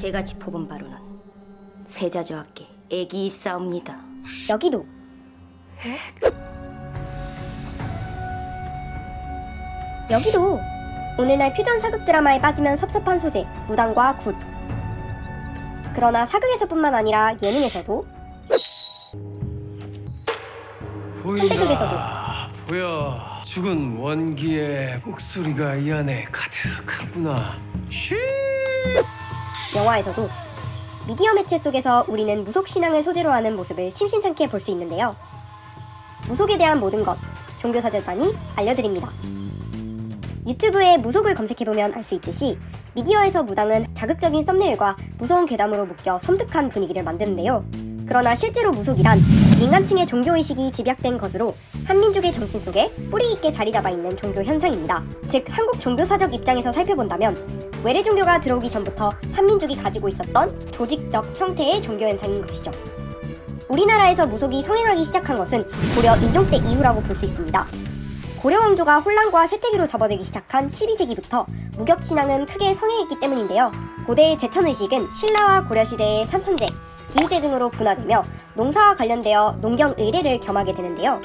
제같이 뽑은 바로는 세자저하께 애기 있사옵니다. 여기도. 여기도. 오늘날 퓨전 사극 드라마에 빠지면 섭섭한 소재 무당과 굿. 그러나 사극에서뿐만 아니라 예능에서도. 보인다. 보여 죽은 원기의 목소리가 이 안에 가득하구나. 쉬 영화에서도 미디어 매체 속에서 우리는 무속 신앙을 소재로 하는 모습을 심심찮게 볼 수 있는데요. 무속에 대한 모든 것 종교사절단이 알려드립니다. 유튜브에 무속을 검색해보면 알 수 있듯이 미디어에서 무당은 자극적인 썸네일과 무서운 괴담으로 묶여 섬뜩한 분위기를 만드는데요. 그러나 실제로 무속이란 민간층의 종교의식이 집약된 것으로 한민족의 정신 속에 뿌리 있게 자리 잡아 있는 종교 현상입니다. 즉 한국 종교사적 입장에서 살펴본다면 외래 종교가 들어오기 전부터 한민족이 가지고 있었던 조직적 형태의 종교 현상인 것이죠. 우리나라에서 무속이 성행하기 시작한 것은 고려 인종 때 이후라고 볼 수 있습니다. 고려 왕조가 혼란과 세태기로 접어들기 시작한 12세기부터 무격 신앙은 크게 성행했기 때문인데요. 고대의 제천 의식은 신라와 고려 시대의 삼천제, 기우제 등으로 분화되며 농사와 관련되어 농경 의례를 겸하게 되는데요.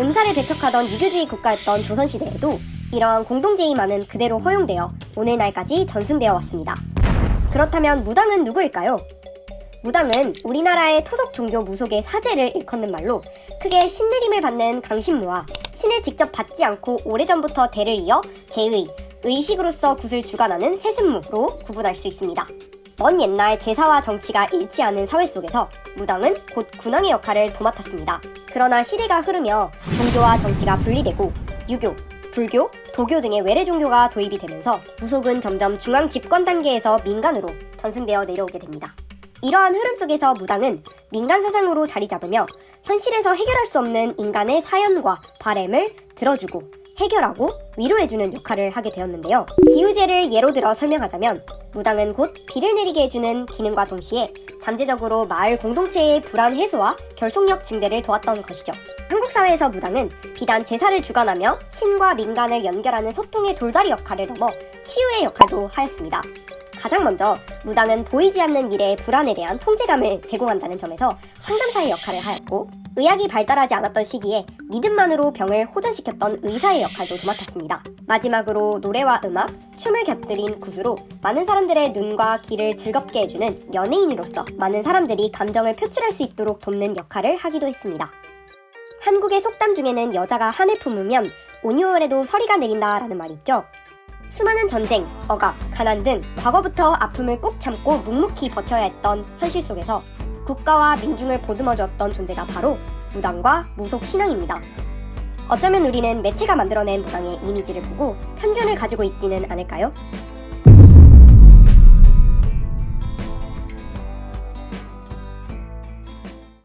음사를 배척하던 유교주의 국가였던 조선 시대에도 이러한 공동제의만은 그대로 허용되어 오늘날까지 전승되어 왔습니다. 그렇다면 무당은 누구일까요? 무당은 우리나라의 토속 종교 무속의 사제를 일컫는 말로 크게 신내림을 받는 강신무와 신을 직접 받지 않고 오래전부터 대를 이어 제의, 의식으로서 굿을 주관하는 세습무로 구분할 수 있습니다. 먼 옛날 제사와 정치가 일치하는 사회 속에서 무당은 곧 군왕의 역할을 도맡았습니다. 그러나 시대가 흐르며 종교와 정치가 분리되고 유교, 불교, 도교 등의 외래 종교가 도입이 되면서 무속은 점점 중앙 집권 단계에서 민간으로 전승되어 내려오게 됩니다. 이러한 흐름 속에서 무당은 민간 사상으로 자리 잡으며 현실에서 해결할 수 없는 인간의 사연과 바램을 들어주고 해결하고 위로해주는 역할을 하게 되었는데요. 기우제를 예로 들어 설명하자면 무당은 곧 비를 내리게 해주는 기능과 동시에 잠재적으로 마을 공동체의 불안 해소와 결속력 증대를 도왔던 것이죠. 한국 사회에서 무당은 비단 제사를 주관하며 신과 민간을 연결하는 소통의 돌다리 역할을 넘어 치유의 역할도 하였습니다. 가장 먼저 무당은 보이지 않는 미래의 불안에 대한 통제감을 제공한다는 점에서 상담사의 역할을 하였고 의학이 발달하지 않았던 시기에 믿음만으로 병을 호전시켰던 의사의 역할도 도맡았습니다. 마지막으로 노래와 음악, 춤을 곁들인 굿으로 많은 사람들의 눈과 귀를 즐겁게 해주는 연예인으로서 많은 사람들이 감정을 표출할 수 있도록 돕는 역할을 하기도 했습니다. 한국의 속담 중에는 여자가 한을 품으면 온유월에도 서리가 내린다라는 말이 있죠. 수많은 전쟁, 억압, 가난 등 과거부터 아픔을 꾹 참고 묵묵히 버텨야 했던 현실 속에서 국가와 민중을 보듬어 주었던 존재가 바로 무당과 무속 신앙입니다. 어쩌면 우리는 매체가 만들어낸 무당의 이미지를 보고 편견을 가지고 있지는 않을까요?